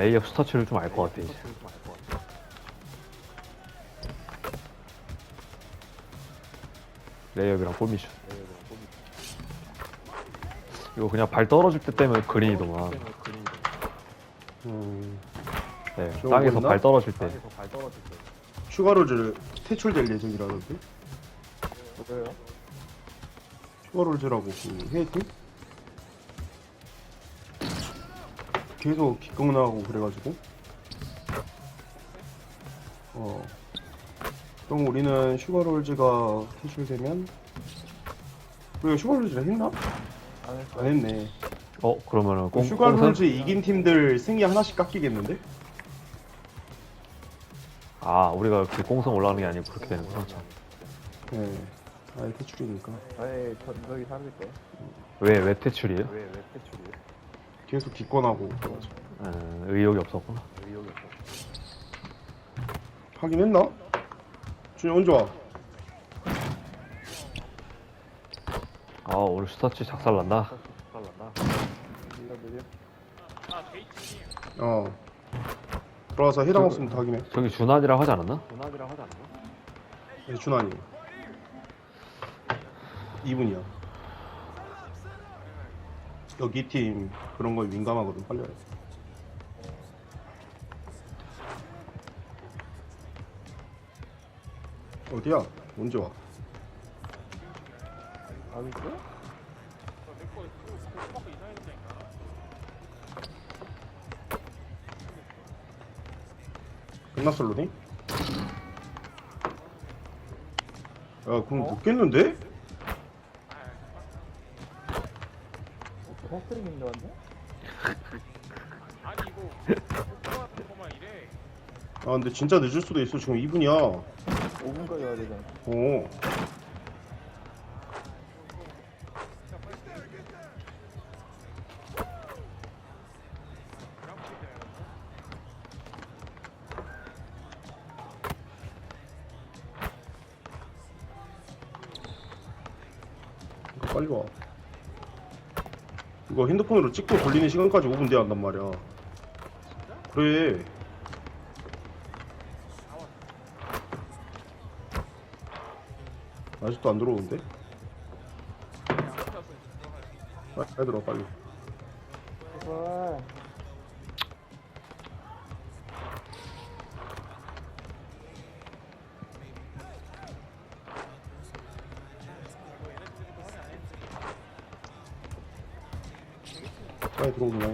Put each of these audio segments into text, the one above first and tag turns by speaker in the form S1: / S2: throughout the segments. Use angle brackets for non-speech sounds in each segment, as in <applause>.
S1: 레이업 스타치를 좀 알 것 같아 이제 레이업이랑 골미슛 이거 그냥 발 떨어질 때 때문에 그린이더만
S2: 음,
S1: 네,
S2: 저거
S1: 땅에서? 발 떨어질 때
S2: 슈가로즈를 퇴출될 예정이라던데?
S3: 왜요?
S2: 슈가로즈라고 그 헤이팅? 계속 기권 나가고 그래가지고 어 그럼 우리는 슈가롤즈가 퇴출되면 우리가 슈가롤즈를 했나?
S3: 안 했어.
S2: 안 했네
S1: 어 그러면은 꽁,
S2: 슈가롤즈? 이긴 팀들 승리 하나씩 깎이겠는데?
S1: 아 우리가 그 꽁성 올라가는 게 아니고 그렇게 되는구나 참.
S2: 네 아예 퇴출이니까
S3: 아예 전적이 사라질 거예요.
S1: 왜, 왜 퇴출이에요?
S3: 왜, 왜?
S2: 계속 기권하고 그래가지고
S1: 음, 의욕이 없었구나
S3: 의욕이 없어.
S2: 하긴 했나? 준이 언제 와?
S1: 아 오늘 스타치 작살난다.
S2: 어 들어와서 해당 없으면 다 하긴 해
S1: 저기 준환이랑 하지 않았나?
S3: 분할이랑 하지 않나?
S2: 네, 준환이 2분이야 여기 팀 그런 거에 민감하거든 빨리 와야 돼 어디야? 언제 와?
S3: 아, 있어?
S2: 끝났어 로딩? 야 그럼 늦겠는데?
S3: 헛소리 민다는데?
S4: 아니 이거 것만 이래
S2: 아 근데 진짜 늦을 수도 있어 지금 2분이야
S3: 5분까지 와야 되잖아.
S2: 오 핸드폰으로 찍고 걸리는 시간까지 5분 돼야 한단 말이야. 그래. 아직도 안 들어오는데? 빨리 들어와 빨리 빨리 들어오구나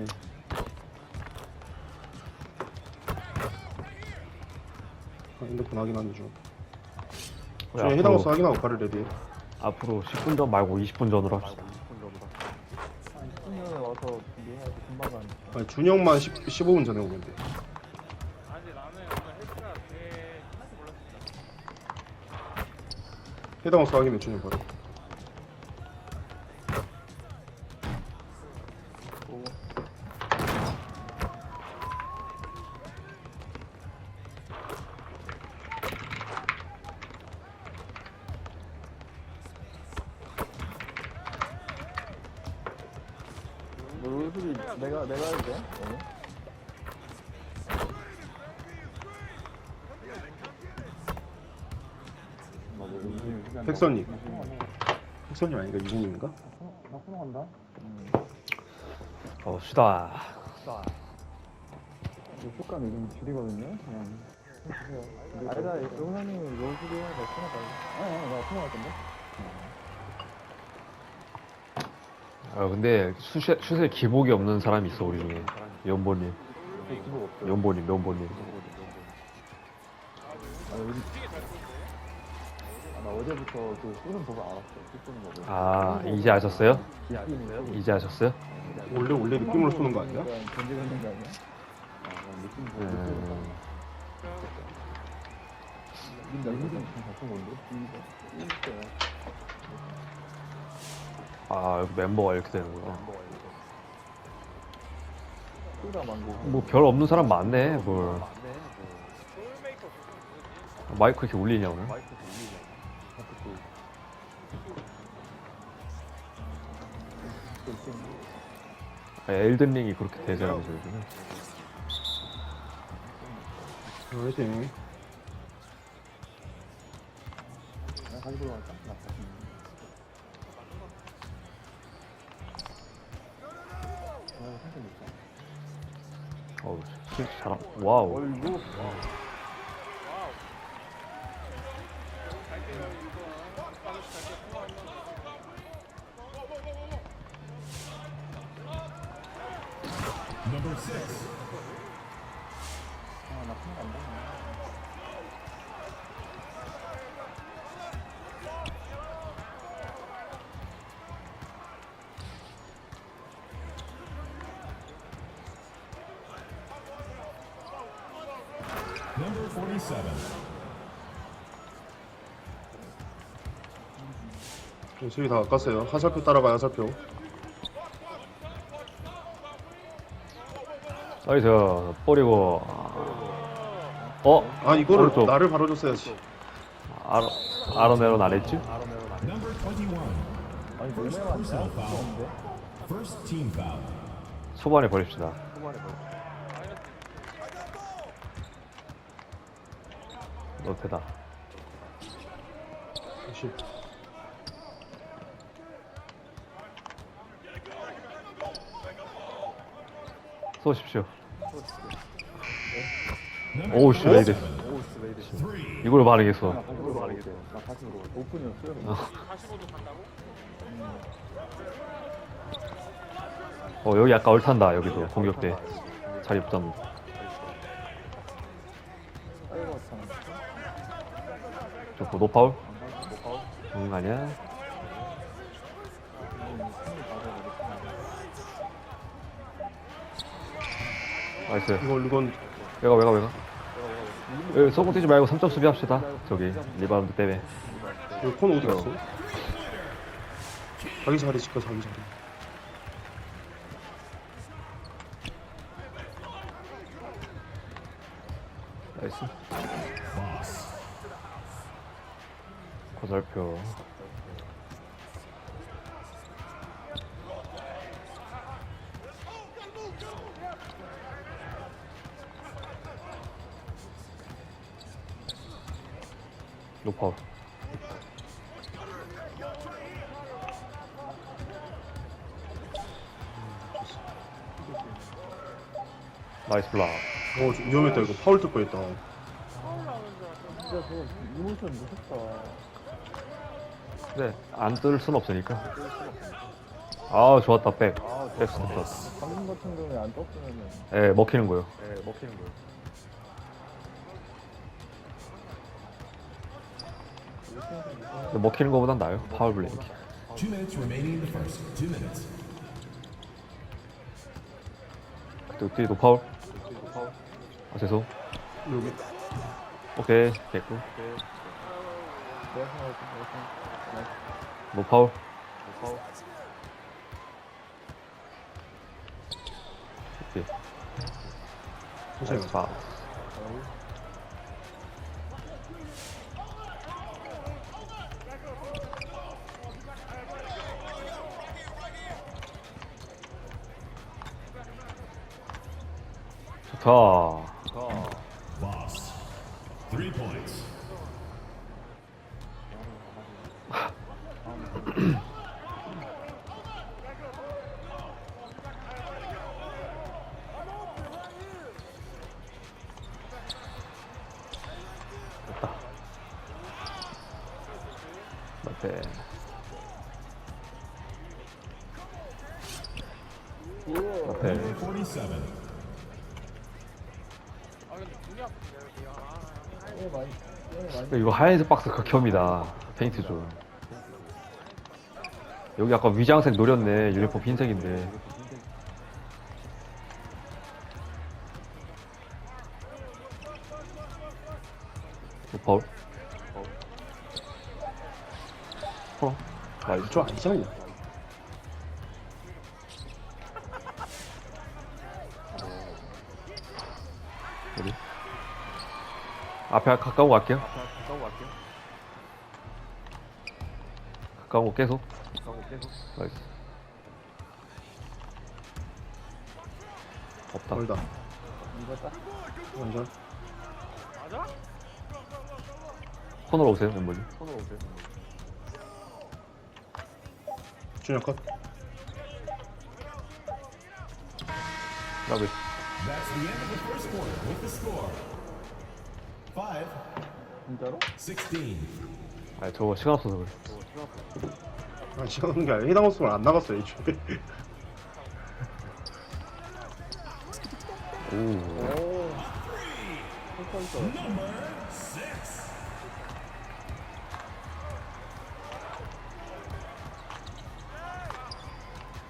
S2: 아, 핸드폰 확인하는 중
S1: 우리
S2: 중에 해당 없어 확인하고 가를 레디.
S1: 앞으로 10분 전 말고 20분 전으로 합시다.
S3: 한 10년 와서 준비해야지 금방 가는 거.
S2: 아니 준영만 10, 15분 전에 오면 돼.
S4: 아 근데 나는 오늘 헬스가 돼 하나도 몰랐어
S2: 해당 없어 확인해 준영 바로 백선님 백선님 아닌가 유진님인가?
S3: 나 끊어간다. 음.
S1: 어 쉬다
S3: 이 효과 요즘 줄이거든요. 그냥. 아니다, 용사님 로즈리에 나 끊어갈래. 아니, 아니, 나 끊어갈 건데.
S1: 아 근데 슛에, 슛에 기복이 없는 사람이 있어 우리 중에 연보님. 연보님 연보님
S3: 아, 요즘. 아, 나 어제부터 그 쏘는 법을 알았어. 슛 쏘는 법을.
S1: 아 이제 아셨어요?
S3: 느낌이에요?
S1: 이제 아셨어요?
S2: 원래 원래 느낌으로 쏘는 거 아니야?
S3: 견제 걸는 거 아니야? 아, 느낌 보고
S1: 음,
S3: 나 건데? 이거.
S1: 아 멤버가 이렇게 되는구나
S3: 쏘다 만고.
S1: 뭐 별 없는 사람 많네 뭘
S4: 롤메이커
S1: 마이크 이렇게 울리냐 오늘?
S3: 마이크 돌리 자. 또.
S1: 아, 엘든링이 그렇게 대세라면서 요즘에
S2: 화이팅.
S3: 나 다시 들어갈까? 나. 아, 좋다.
S1: 어우, 실 잘함. 와우.
S3: 어이
S5: 47.
S2: 저기 다 깎았어요. 화살표 따라가요, 화살표.
S1: 나이스. 뿌리고. 어?
S2: 아, 이거를
S1: 오른쪽.
S2: 나를 바로 줬어야지.
S1: 아로, 아로네로 나랬지?
S5: Number 21.
S3: 아니, 너무
S5: First
S3: 많냐?
S5: personal foul.
S3: 좋은데?
S5: First team foul.
S1: 초반에 버립시다. 너 되다.
S2: 역시.
S1: 쏘십시오.
S5: Number
S1: 오우, 씨, 왜 이래.
S3: 오, 씨, 왜 이래.
S5: three.
S1: 이걸.
S3: 나. 오픈이었어요.
S4: 45도 간다고?
S1: 어, 여기 약간 얼탄다, 여기도. 공격 때. 자리 붙잡 좋고, 노파울? 응, 아니야. 나이스.
S2: 이건, 이건,
S1: 외가, 외가, 외가. 여기 소금 뛰지 말고 3점 수비 합시다. 저기, 리바운드 때문에.
S2: 여기 코너 어디 갔어? 자기 자리 지켜, 자기 자리.
S1: 거절표. 노파울. 나이스 블락.
S2: 어, 좀 위험했다, 이거. 파울 뜰 뻔했다.
S3: 진짜 저 이모션 무섭다.
S1: 네, 안뜰 순 없으니까. 아, 좋았다, 백. 백 좋았다.
S3: 방금 같은 경우에 안 떴으면은.
S1: 예, 먹히는 거요. 예, 먹히는 거요. 근데 먹히는 거보단 나아요. 파울 블레이크.
S5: Two minutes remaining in the first. Two minutes.
S1: 그때 뒤에 노파울. 아, 죄송.
S2: 여기.
S1: 오케이, 됐고.
S3: 내가 생각할 때 내가 생각.
S1: 노파울. 오케이.
S2: 천천히 가자.
S1: 파. 좋다.
S4: 이.
S1: 이거 하얀색 박스 극혐이다. 페인트 좀. 여기 아까 위장색 노렸네. 유니폼 흰색인데. 파울? 어? 나이스.
S2: 저 아니지 않냐?
S1: 어디? 앞에 가까운 거 갈게요. 가까운 거 계속. 나이스. 없다.
S2: 멀다.
S3: 이거 딱.
S2: 완전.
S4: 맞아?
S1: 코너로 오세요 멤버님
S2: 준영 컷.
S1: 나비
S5: That's the end of the first quarter with the score 5
S3: 진짜로?
S5: 16.
S1: 아 저거 시간 없어서 그래
S2: 아, 시간 없는 게 아니라 해당 호수를 안 나갔어, 애초에.
S1: 오
S3: 오.
S5: 6.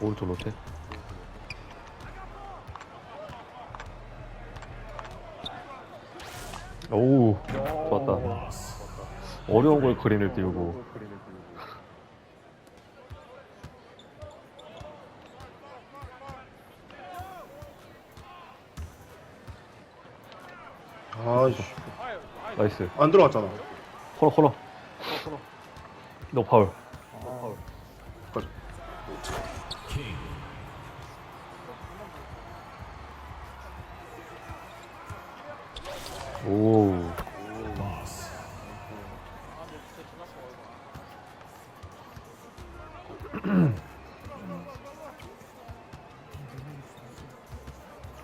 S1: 오른쪽 로테 오. 어려운 걸 그린을 띄우고
S2: 아이씨.
S1: 나이스
S2: 안 들어갔잖아.
S1: 코너 코너 너 파울.
S5: King.
S1: 오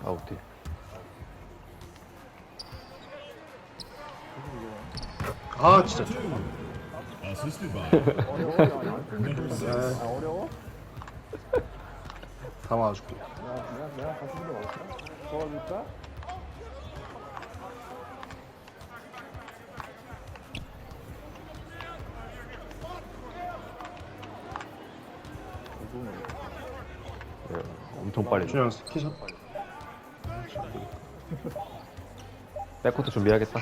S1: 아웃디
S2: 아, 진짜. <laughs>
S3: 어려워? 거
S5: 6.
S3: 아, 어려워?
S2: 다 맞아줄게.
S3: 야, 내가, 내가 게 없어? 도와줄까?
S1: 엄청 빨리
S2: 준영 스키샷.
S1: 백코트 준비해야겠다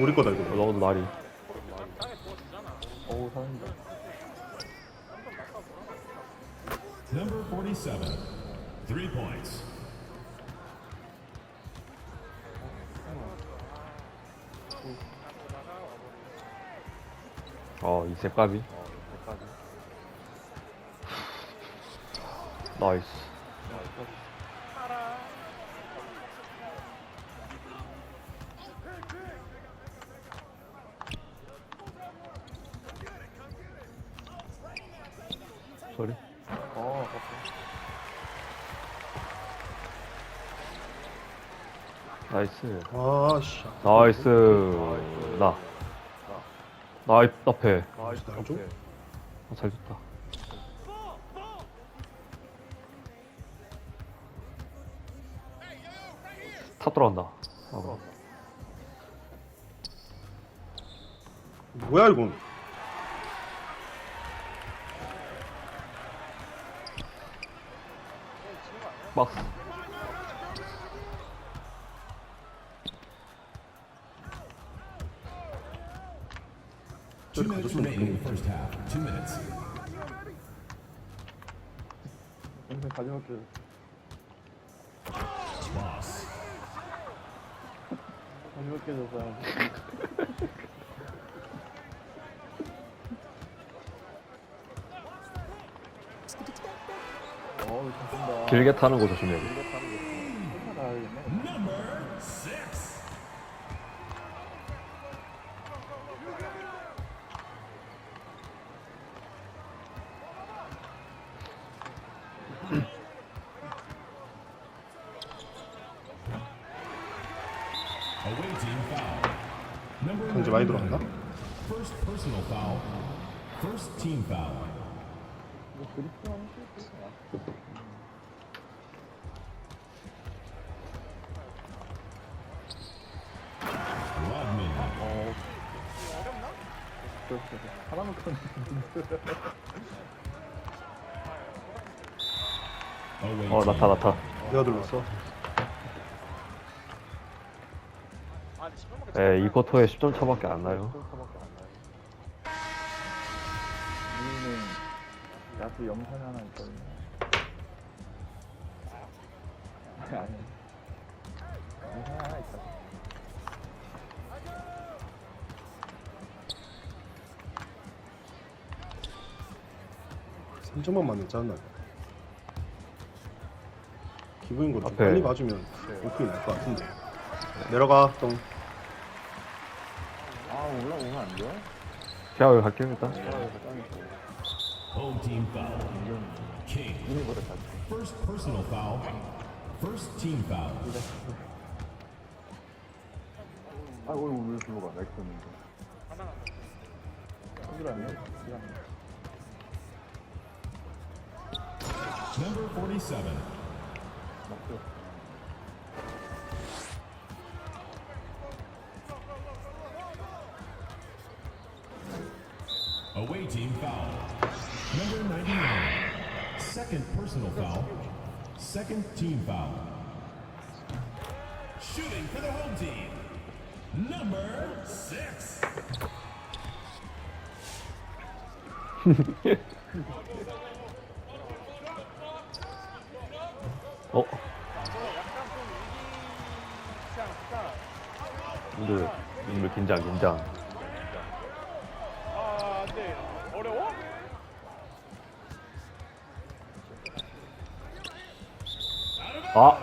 S2: 우리 거다,
S1: 어,
S2: 이거.
S1: 너도 날이
S3: 어우, 사는다.
S5: Number 47. Three points.
S1: 어 이세 까비 나이스 나이스
S2: 아, 씨.
S1: 나이스 나 나이 앞에
S2: 나 좀?
S1: 어, 잘 줬다 탑 들어간다 어.
S2: 뭐야, 이건.
S1: 박스
S3: 가져갈게. 가져갈게, 쓴다.
S1: 길게 타는 거 조심해야 돼
S5: First personal foul. First team foul. Rodman.
S3: 큰.
S5: Away
S1: 어. 나타 나타
S2: 내가
S4: 10분밖에
S1: 예, 이 쿼터에 10점 차밖에 안 나요
S3: 우리는 야수 영상이 하나 있거든요. <laughs> 아니. 영상이 하나 있다.
S2: 삼점만 맞는 짜증나. 기분인 거
S1: 앞에.
S2: 빨리 맞으면 오픈이 날 것 같은데. 내려가, 똥.
S3: 올라오면 안 돼요?
S1: 제가 여기 갈게요 일단
S5: Home team foul. King.
S3: 이 미보다 잘
S5: First personal foul. First team foul.
S3: 아, 오늘 왜 불러 가? 나이스 었는데
S4: 하나
S3: 손질 안 해? 시간.
S5: Number 47.
S3: 맞죠?
S5: Away team foul. Number 99. Second personal foul. Second team foul. Shooting for the home team. Number six.
S1: 어?
S4: 그냥 진짜
S1: 인들 인들 긴장 긴장
S4: 아.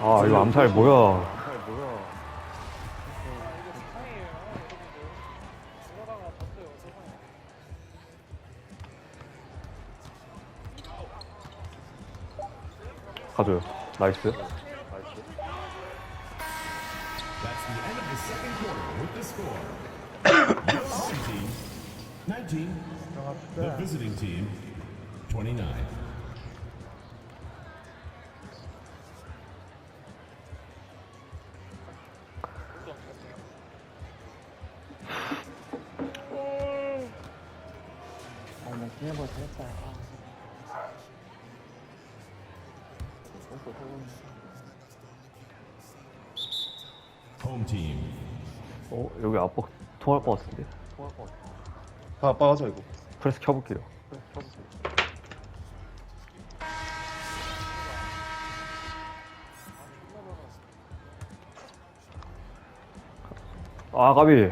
S1: 아, 이거 암살 뭐야.
S4: 가줘요.
S1: 나이스.
S5: The visiting team, 29.
S3: 나 지난번 잘했다. 아.
S5: team.
S1: 어 여기 압박 통할 것 같은데
S3: 통할 것 같아.
S2: 다 빠가자 이거
S1: 프레스 켜볼게요
S3: 그래,
S1: 아 가비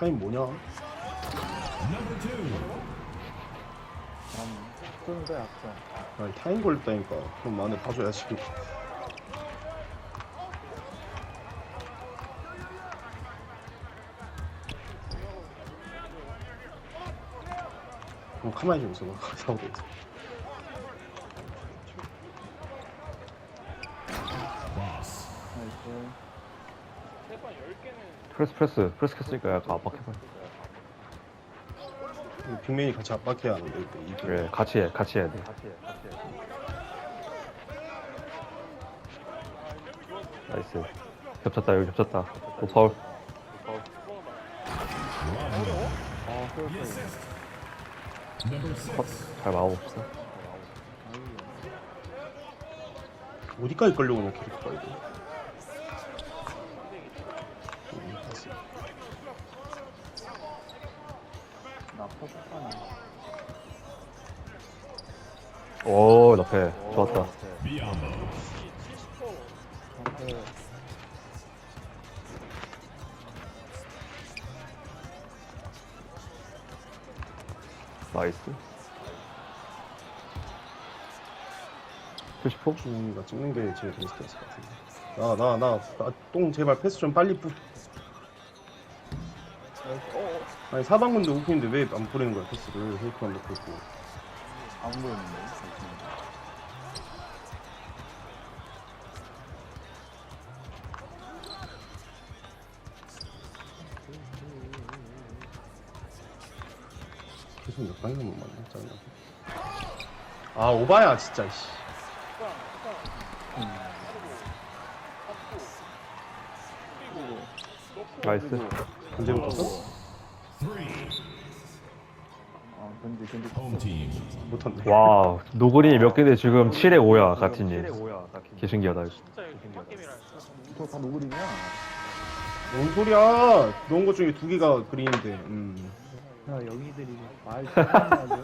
S2: 타임 뭐냐?
S3: 쏘는데 약간.
S2: 아니 타임 걸렸다니까. 그럼 만에 봐줘야지. 어, 가만히 좀 있어봐. <laughs> 사고도 있어
S5: Boss.
S3: 나이스.
S4: 세판 10개는
S1: 프레스 프레스. 프레스 켰으니까 약간 압박해봐
S2: 이 빅맨이 같이 압박해야 하는데 이.
S1: 그래 같이 해 같이 해야 돼. 나이스. 겹쳤다 여기 겹쳤다. 오 파울.
S3: 아,
S5: six.
S1: 잘 막아봅시다
S2: 어디까지 끌려오냐 캐릭터가 이거. 음, 됐어.
S3: 나 퍼졌잖아.
S1: 오 나패 좋았다
S5: Biombo.
S4: 70%
S3: 앞에
S1: 나이스 70포?
S2: 중이가 찍는 게 제일 재밌었을 것 같은데 나나 나 똥 제발 패스 좀 빨리 뿌 아니 사방문도 오픈인데 왜안 뿌리는 거야 패스를 헤이크만 넣고 있고
S3: 안 보였는데.
S2: 방이나 못 맞네 짜증나 아 오바야 진짜 씨.
S1: 나이스
S2: 언제부터 써?
S5: Three.
S3: 아, 근데 근데
S5: team.
S2: 못한대
S1: 와 노글이 몇 개대 지금 7에 5야 같은님 개 신기하다 이거
S4: 진짜 이거
S3: 저다 노글이냐?
S2: 뭔 소리야 넣은 것 중에 두 개가 그린인데 음.
S3: 야, 영희들이 말 잘하냐?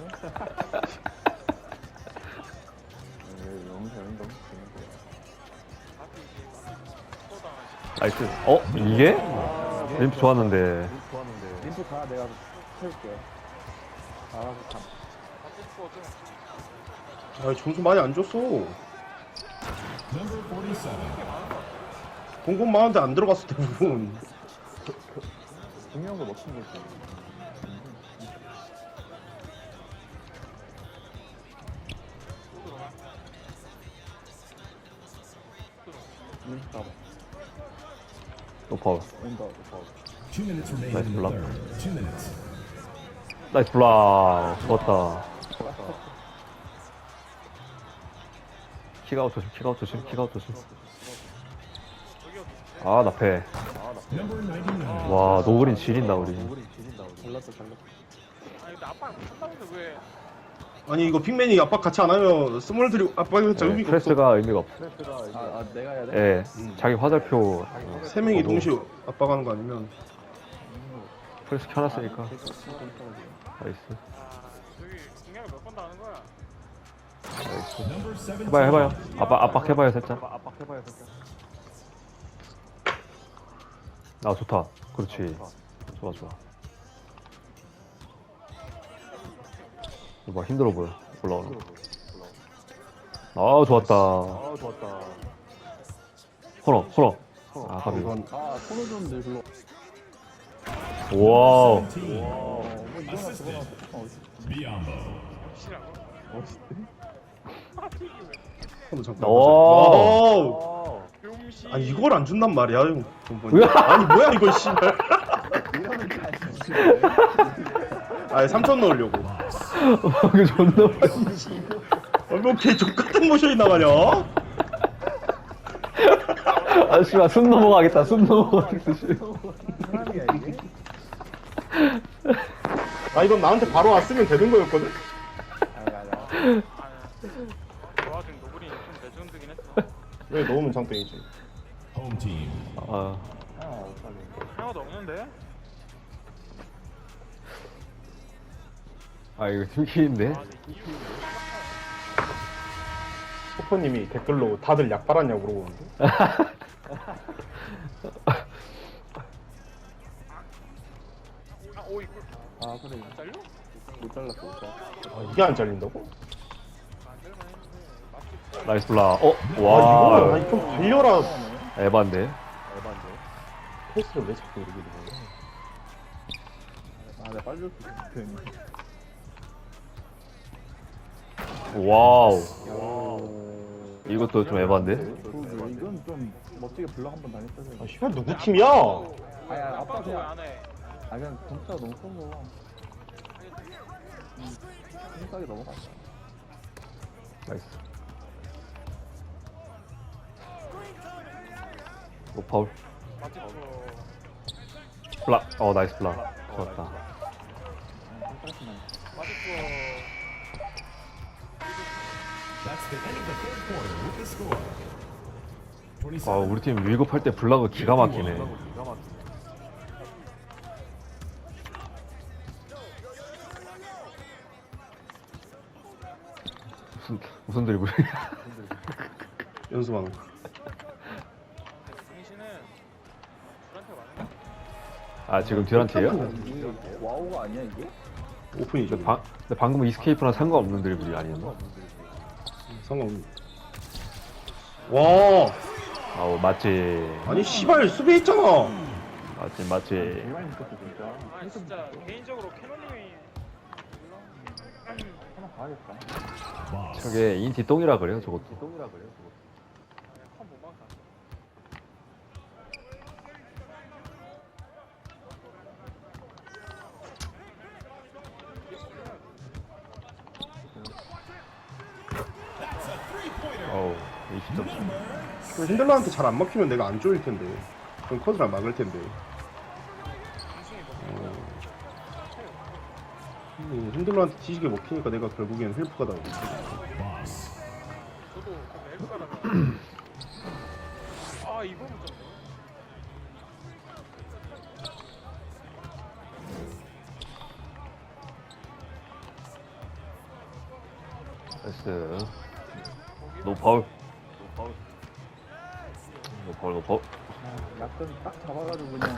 S3: 에 영사 연동 재밌고.
S4: 앞이 이제 쏟아
S1: 나이스 어? 이게? 림프 좋았는데.
S3: 림프 가 내가 채울게. 알아서 가.
S2: 아 점수 많이 안 줬어
S5: Number 47.
S2: 공공 많은데 안 들어갔어 대부분
S3: 중요한 거 먹힌 거있 어. 림프 가봐.
S1: 또 파울.
S3: 온다. 온다.
S5: Two minutes remaining
S1: Nice
S5: in the
S1: block.
S5: third. Two minutes.
S1: 나이스 블락. 좋았다. 킥아웃 조심, 킥아웃 조심, 킥아웃 조심. 아, 나패.
S5: Number 99.
S1: 와, 노그린 지린다, 우리.
S3: 잘났다 잘났다.
S4: 아니 근데 아빠 한다는데 왜
S2: 아니 이거 픽맨이 압박 같이 안 하면 스몰들이 압박해봤자
S1: 네,
S2: 의미가 없어
S1: 프레스가 의미가 없어.
S3: 아, 아 내가 해야 돼?
S1: 예, 자기 화살표
S2: 세 명이
S1: 저도
S2: 동시에 압박하는 거 아니면
S1: 프레스 켜놨으니까.
S3: 아,
S1: 나이스.
S4: 저기 공략을 몇 번 다 하는 거야
S1: 나이스.
S5: Number 17.
S1: 해봐요, 해봐요. 압박, 압박 해봐요, 살짝. 압박 해봐요, 살짝. 아, 좋다. 그렇지. 좋아, 좋아. 뭐 힘들어 보여. 올라오는 거. 아, 좋았다. 아, 좋았다. 코너, 코너. 아, 가비.
S3: 아 손을 좀 들고.
S1: 와우.
S5: 17.
S3: 어, 뭐 이거나 저거나
S2: 잠깐. 와우. 아니 이걸 안 준단 말이야 <laughs> 아니 뭐야 이거 씨발. <laughs> 아니 3천 넣으려고
S1: 이거 존나 맛있어.
S2: 어뭐걔 족같은 모션이 나가냐
S1: 아, 씨발, 숨 넘어가겠다, 숨 넘어가겠다, 씨.
S3: 사람이야 이게?
S2: 아 이건 나한테 바로 왔으면 되는 거였거든
S4: 그 와중에 노블이 좀 레전드긴 했어
S2: 왜 넣으면 장땡이지
S5: team.
S1: 아,
S3: 아.
S4: 하나도 없는데
S1: 아, 이거 팀킬인데?
S4: 아 이유
S2: 호퍼님이 댓글로 다들 약 빨았냐고 물어보는데
S3: 아아 그래.
S4: 잘려?
S3: 못 잘랐어 못 잘랐어.
S2: 아 이게 안 잘린다고?
S1: 나이스 블락. 어?
S2: 아
S1: 와.
S2: 이거 아니 좀 달려라
S1: 에반데?
S2: 패스를 왜 자꾸 이렇게 되냐
S3: 아 내가 빨리 줬어.
S1: 와우.
S3: 오.
S1: 이것도 좀 에반데?
S3: 그, 이건 좀 멋지게 블락 한번 당했어야
S2: 아 씨발 누구 팀이야
S3: 아야 아빠 그냥
S4: 왜안 해?
S3: 아 그냥 점수가 너무 커서 생각이 넘어가
S1: 나이스. 오, 파울. 블락. 어, 나이스 블락. 좋았다. 아,
S5: 27.
S1: 우리 팀 위급할 때 블락은 기가 막히네. 무슨, 무슨 드리블. <laughs>
S2: 연습하는 거
S1: 아, 지금 듀란트예요
S3: 와우가 아니야 이게?
S2: 오픈이죠
S1: 방, 근데 방금 이스케이프랑 상관없는 드리블이 아니었나?
S2: 상관없네 와
S1: 아우, 맞지.
S2: 아니 씨발 수비했잖아
S1: 맞지, 맞지.
S3: 미쳤어 진짜
S4: 아니 진짜 개인적으로 캐논님이.
S1: 저게 인티 똥이라 그래요, 저것도. 20점.
S2: 그 핸들러한테 잘안 먹히면 내가 안 쪼일 텐데 그럼 커드랑 막을 텐데 어. 음, 핸들러한테 뒤지게 먹히니까 내가 결국엔 헬프가 나오고
S4: 아,
S3: 약간 딱 잡아가지고 그냥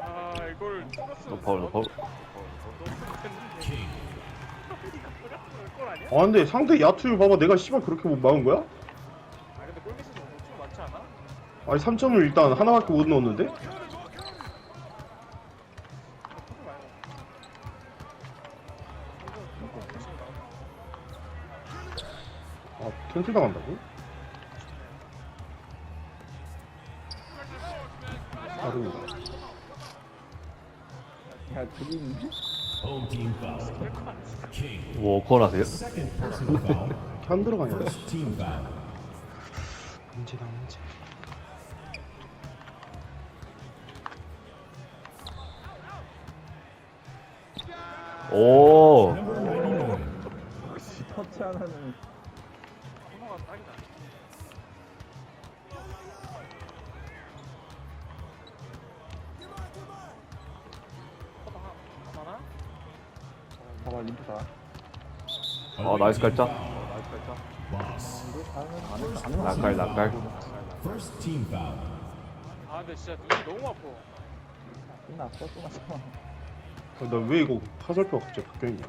S4: 아 이걸
S1: 너 파울 너 파울.
S4: 골 아니야?
S2: 아 근데 상대 야투 봐봐 내가 씨발 그렇게 못 막은 거야?
S4: 아 근데 골밑에서 엄청 많지 않아?
S2: 아니 3점을 일단 하나밖에 못 넣었는데? 아 캔슬 당한다고? 다릅니다
S3: 야 드림
S5: Home team foul. King.
S1: 워커 하세요?
S5: Second personal foul.
S2: 이렇게 안 들어가냐. 문제다 문제
S1: 오
S5: Number 99.
S3: 터치 하나는
S1: 나이스.
S5: Boss.
S1: 낙갈 낙갈
S5: First team foul.
S4: 아 근데 진짜 눈이 너무 아파
S3: 끝났어 끝났어
S2: 아, 나왜 이거 화살표가 갑자기 바뀌었냐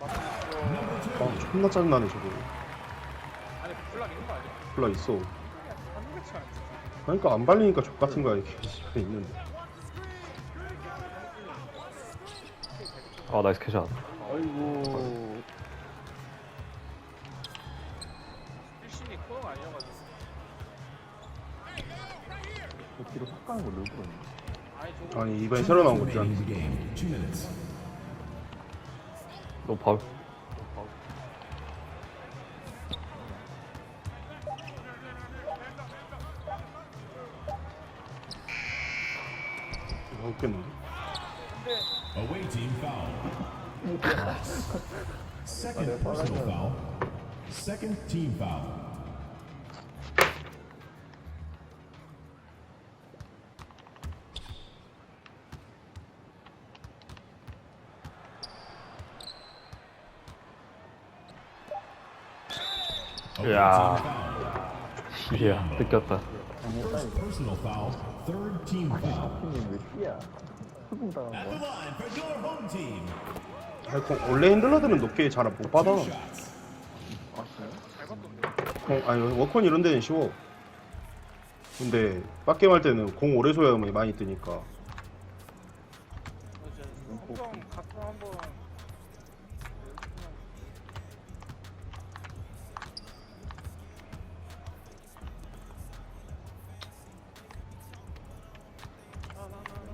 S4: 맞고
S2: 아 존나 짜증나네 저거
S4: 안에 블락 있는 거 아니야?
S2: 몰라 있어
S4: 한두 개치 안 돼.
S2: 그러니까 안 발리니까 족 같은 거야 이게 있는데
S1: 아 나이스 캐샷
S3: 아이고.
S4: 일신이 코너가 아니어가지고.
S3: 저 뒤로 확 가는 거 일부러 했네.
S4: 아니 저거
S2: 아니 이번에 새로 나온 거
S5: minutes.
S1: 너파
S5: Second team foul. Foul.
S1: 이야 뜯겼다
S5: First personal foul. Third team foul. At the line for your home team.
S2: 그 원래 핸들러들은 높게 잘 못 받아
S5: Two shots.
S3: 아
S2: 어, 아니 워컨 이런 데는 쉬워. 근데 빡게임 할 때는 공 오래 소야만 많이 뜨니까.
S4: 성경 가끔 한번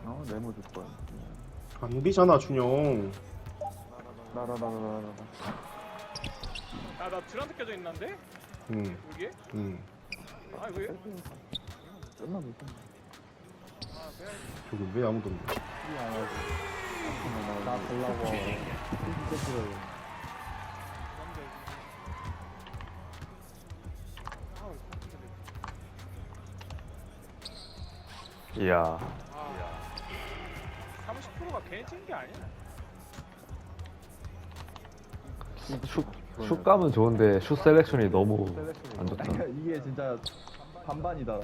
S3: 어 네모 줄 거야.
S2: 안비잖아 준영.
S3: 나나나나나나
S4: 아나 드란트 껴져 있는데
S2: 응,
S4: 여기에?
S2: 응.
S4: 아
S3: 보자
S4: 아 내가
S2: 저기 왜 아무도 없냐
S3: 수비 안 하고 나 보려고 수비 떼들어요
S4: 뭔데 아 근데
S1: 이야
S4: 아 30%가 괜히 찐게 아니야
S1: 슛, 슛감은 좋은데 슛 셀렉션이 너무 안 좋다
S3: 이게 진짜 반반이다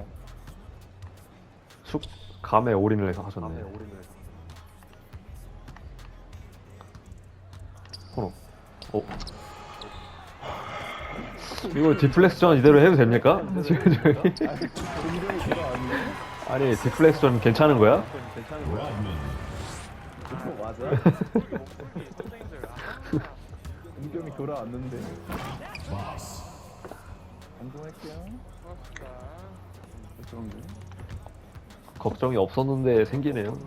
S1: 슛 감에 올인을 해서 하셨네 코너 어? 이거 디플렉스전 이대로 해도 됩니까? 지금 저기
S3: 굉장히 그거 아니에요?
S1: 아니 디플렉스전 괜찮은 거야?
S5: Rodman.
S3: 그거 맞아?
S4: 아
S3: 돌아 왔는데.
S5: Boss.
S3: 안정할게요.
S4: 고맙습니다.
S3: 죄송합니다
S1: 걱정이 없었는데 생기네요.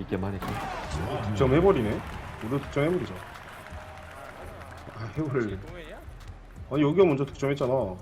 S1: 이게만 하니까
S2: 득점 해버리네. 우리도 득점 해버리자 아 해버릴? 아니 여기가 먼저 득점했잖아
S4: 아